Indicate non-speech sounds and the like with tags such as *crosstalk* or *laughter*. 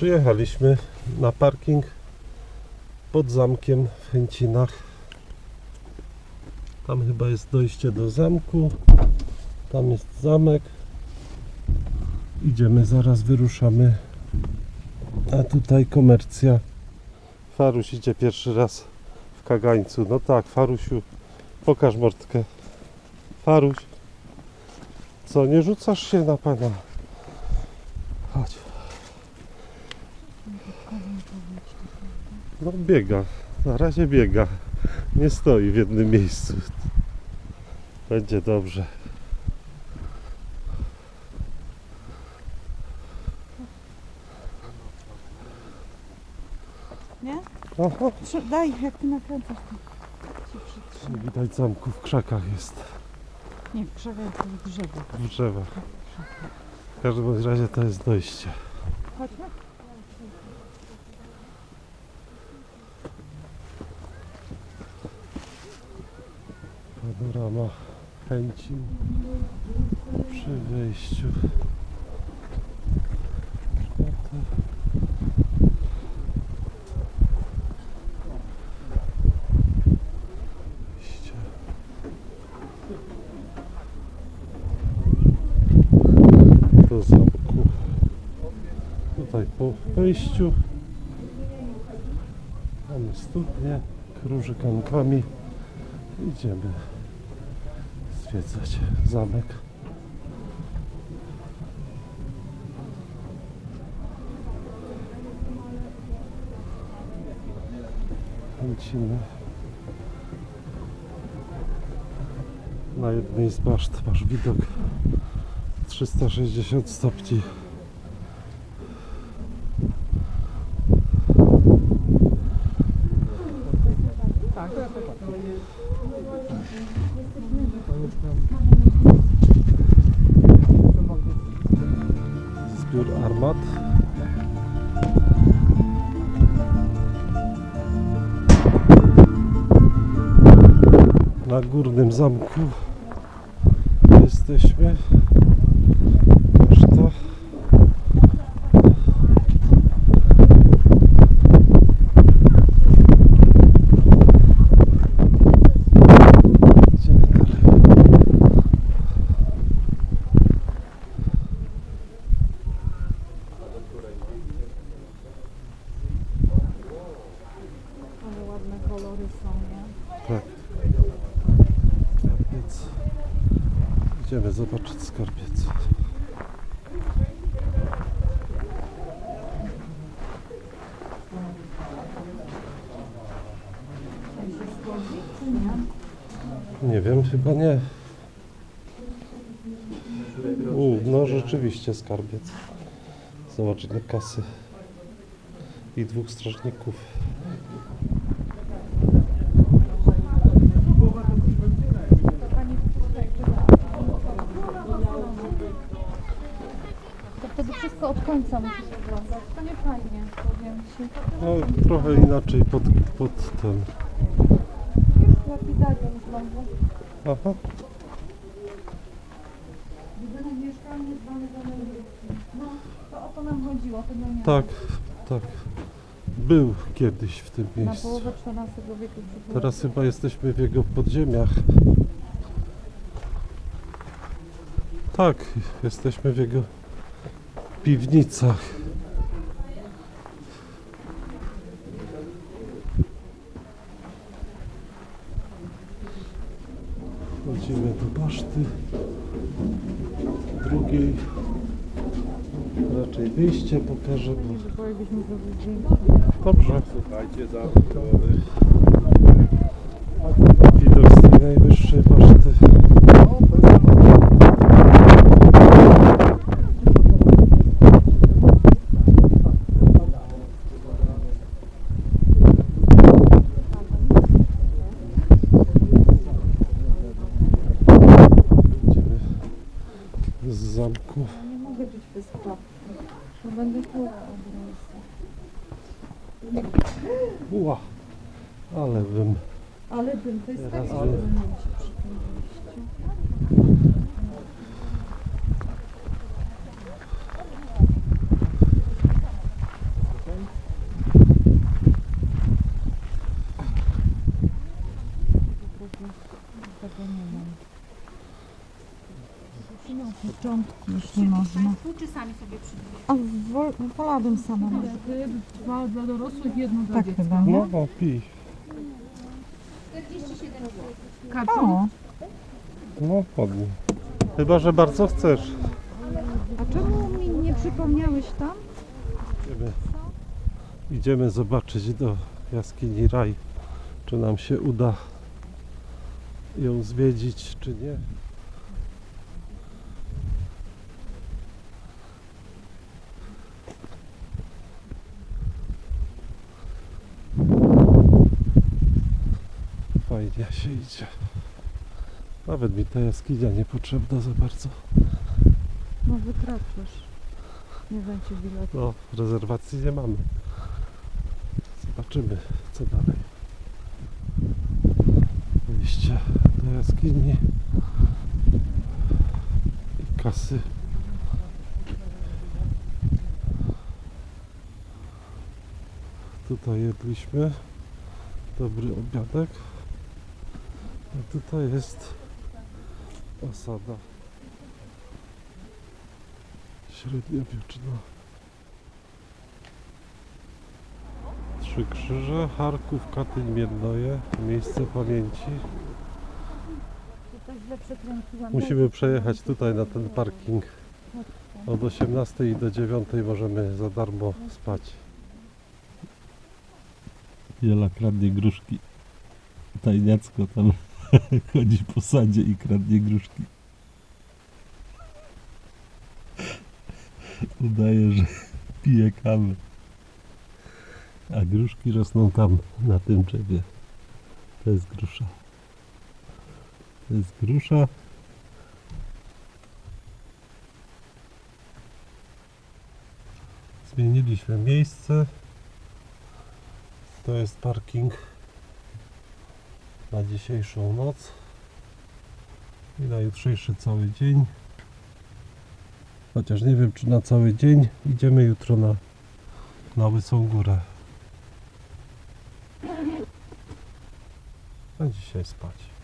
Przyjechaliśmy na parking pod zamkiem w Chęcinach. Tam chyba jest dojście do zamku. Tam jest zamek. Idziemy, zaraz wyruszamy. A tutaj komercja. Faruś idzie pierwszy raz w kagańcu. No tak, Farusiu, pokaż mordkę. Faruś, co, nie rzucasz się na pana? No biega, na razie biega. Nie stoi w jednym miejscu. Będzie dobrze. Nie? Trzy- Daj, jak ty nakręcasz to. Ci przytrzyma. nie widać zamku w krzakach jest. Nie, w krzakach to w drzewo. W drzewach. W każdym bądź razie to jest dojście. Chodźmy? Panorama chęci przy. Wejście. Do zamku. Tutaj po wejściu mamy studnię, krużykankami. Idziemy zwiedzać zamek. Chęcimy. Na jednej z baszt masz widok 360 stopni. Zbiór armat. Na górnym zamku jesteśmy. Kaszta. Idziemy dalej. Ale ładne kolory są, nie? Tak. Skarbiec. Idziemy zobaczyć skarbiec. Nie wiem, chyba nie. U, no rzeczywiście skarbiec. Zobacz ile kasy. I dwóch strażników. To wtedy wszystko od końca musisz oglądać. To nie fajnie, powiem ci. No, trochę inaczej pod, pod ten. Lapidarium znowu. Aha. Budynek mieszkalny zwany domem No, to o to nam chodziło, to nie Tak, tak. Był kiedyś w tym Na miejscu. połowę XIV wieku. przybyło. Teraz chyba jesteśmy w jego podziemiach. Tak, jesteśmy w jego piwnicach. Chodzimy do baszty drugiej. Raczej wyjście pokażę, bo. Dobrze. Słuchajcie, za Widok z tej najwyższej baszty. Idziemy z zamku. Nie mogę być bez klapki. Będę. Ła, ale bym. Ale dym, to jest Teraz takie bym- osiągnięcie przy tym wejściu. Początki, jeśli można. Czy sami sobie przybijecie? A wol, wolałabym sama. Dwa dla dorosłych, jedno dla Tak dziecka. chyba, nie? No, o, pij. 47 zł. Karton? O, No, podnie. Chyba, że bardzo chcesz. a czemu mi nie przypomniałeś tam? Idziemy, idziemy zobaczyć do jaskini Raj, czy nam się uda ją zwiedzić, czy nie. Fajnie się idzie. Nawet mi ta jaskinia niepotrzebna za bardzo. No wykraczesz. Nie będzie biletu. No, rezerwacji nie mamy. Zobaczymy, co dalej. Wyjście do jaskini i kasy. Tutaj jedliśmy. Dobry obiadek. A tutaj jest osada średniowieczna. Trzy Krzyże, Charków, Katyń, Miednoje, miejsce pamięci. Musimy przejechać tutaj na ten parking. Od 18 do 9 możemy za darmo spać. Jela kradnie gruszki. Tajniacko tam *laughs* chodzi po sadzie i kradnie gruszki. Udaje, że *laughs* pije kawę. A gruszki rosną tam, na tym drzewie. To jest grusza. To jest grusza. Zmieniliśmy miejsce. To jest parking na dzisiejszą noc i na jutrzejszy cały dzień. Chociaż nie wiem, czy na cały dzień. Idziemy jutro na, na Łysą Górę. A dzisiaj spać.